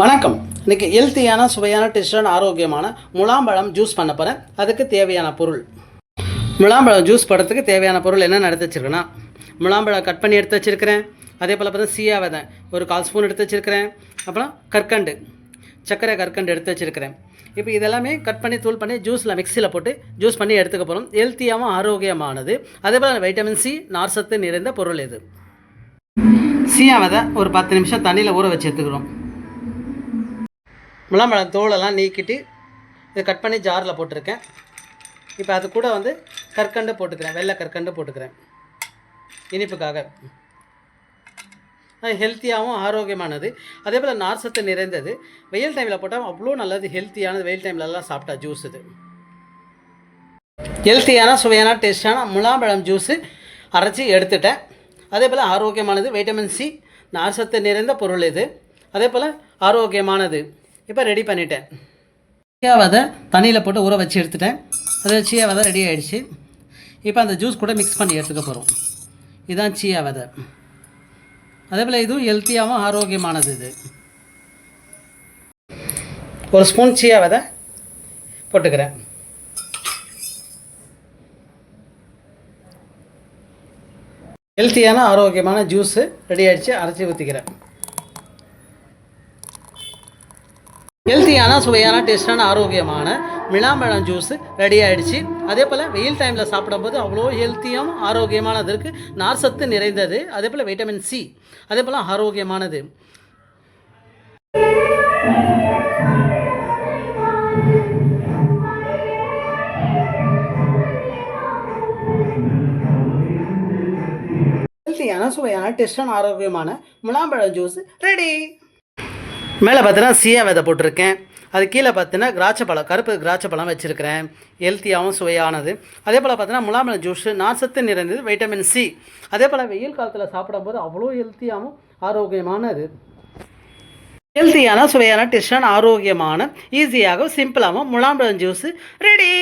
வணக்கம். இன்றைக்கி ஹெல்த்தியான சுவையான டேஸ்டான ஆரோக்கியமான முலாம்பழம் ஜூஸ் பண்ண போகிறேன் அதுக்கு தேவையான பொருள். முலாம்பழம் ஜூஸ் படத்துக்கு தேவையான பொருள் என்னென்ன எடுத்து வச்சுருக்கேன்னா முலாம்பழம் கட் பண்ணி எடுத்து வச்சுருக்கிறேன். அதே போல் பார்த்தா சீயா விதை ஒரு கால் ஸ்பூன் எடுத்து வச்சுருக்கிறேன். அப்புறம் கற்கண்டு சர்க்கரை கற்கண்டு எடுத்து வச்சுருக்கிறேன். இப்போ இதெல்லாமே கட் பண்ணி தூள் பண்ணி ஜூஸில் மிக்சியில் போட்டு ஜூஸ் பண்ணி எடுத்துக்க போகிறோம் ஹெல்த்தியாகவும் ஆரோக்கியமானது. அதே போல் வைட்டமின் சி நார்சத்து நிறைந்த பொருள் இது. சீயா விதை ஒரு பத்து நிமிஷம் தண்ணியில் ஊற வச்சு எடுத்துக்கிறோம். முலாம்பழம் தோலெல்லாம் நீக்கிட்டு இதை கட் பண்ணி ஜாரில் போட்டிருக்கேன். இப்போ அது கூட வந்து கற்கண்டு போட்டுக்கிறேன். வெள்ளை கற்கண்டு போட்டுக்கிறேன். இனிப்புக்காக. அது ஹெல்த்தியாகவும் ஆரோக்கியமானது. அதே போல் நார்சத்து நிறைந்தது. வெயில் டைமில் போட்டால் அவ்வளோ நல்லது. ஹெல்த்தியானது வெயில் டைம்லலாம் சாப்பிட்டா ஜூஸ் இது. ஹெல்த்தியான சுவையான டேஸ்டான முலாம்பழம் ஜூஸு அரைச்சி எடுத்துட்டேன். அதே போல் ஆரோக்கியமானது. வைட்டமின் சி நார்சத்து நிறைந்த பொருள் இது. அதே போல் ஆரோக்கியமானது. இப்போ ரெடி பண்ணிட்டேன். சீயா விதை தண்ணியில் போட்டு ஊற வச்சு எடுத்துட்டேன். அது சீயா விதை ரெடி ஆகிடுச்சு இப்போ அந்த ஜூஸ் கூட மிக்ஸ் பண்ணி எடுத்துக்க போகிறோம் இதுதான் சீயா விதை. அதே போல் இதுவும் ஹெல்த்தியாகவும் ஆரோக்கியமானது இது. ஒரு ஸ்பூன் சீயா விதை போட்டுக்கிறேன். ஹெல்த்தியான ஆரோக்கியமான ஜூஸு ரெடி ஆகிடுச்சு அரைச்சி ஊற்றிக்கிறேன் ஹெல்த்தியான சுவையான டேஸ்டான ஆரோக்கியமான மிளாம்பழம் ஜூஸ் ரெடி ஆகிடுச்சு அதே போல் வெயில் டைமில் சாப்பிடும்போது அவ்வளோ ஹெல்த்தியும் ஆரோக்கியமானது இருக்குது நார்சத்து நிறைந்தது. அதே போல் வைட்டமின் சி அதே போல் ஆரோக்கியமானது. ஹெல்த்தியான சுவையான டேஸ்டான ஆரோக்கியமான முலாம்பழம் ஜூஸ் ரெடி மேலே பார்த்தீங்கன்னா சீயா விதை போட்டிருக்கேன். அது கீழே பார்த்தீங்கன்னா திராட்சை பழம் கருப்பு திராட்சை பழம் வச்சுருக்கிறேன். ஹெல்த்தியாகவும் சுவையானது. அதே போல் பார்த்தீங்கன்னா முலாமலை ஜூஸு நார்சத்து நிறைந்தது வைட்டமின் சி அதே போல் வெயில் காலத்தில் சாப்பிடும்போது அவ்வளோ ஹெல்த்தியாகவும் ஆரோக்கியமானது. ஹெல்த்தியான சுவையான டேஸ்டான ஆரோக்கியமான ஈஸியாகவும் சிம்பிளாகவும் முலாம்பழம் ஜூஸு ரெடி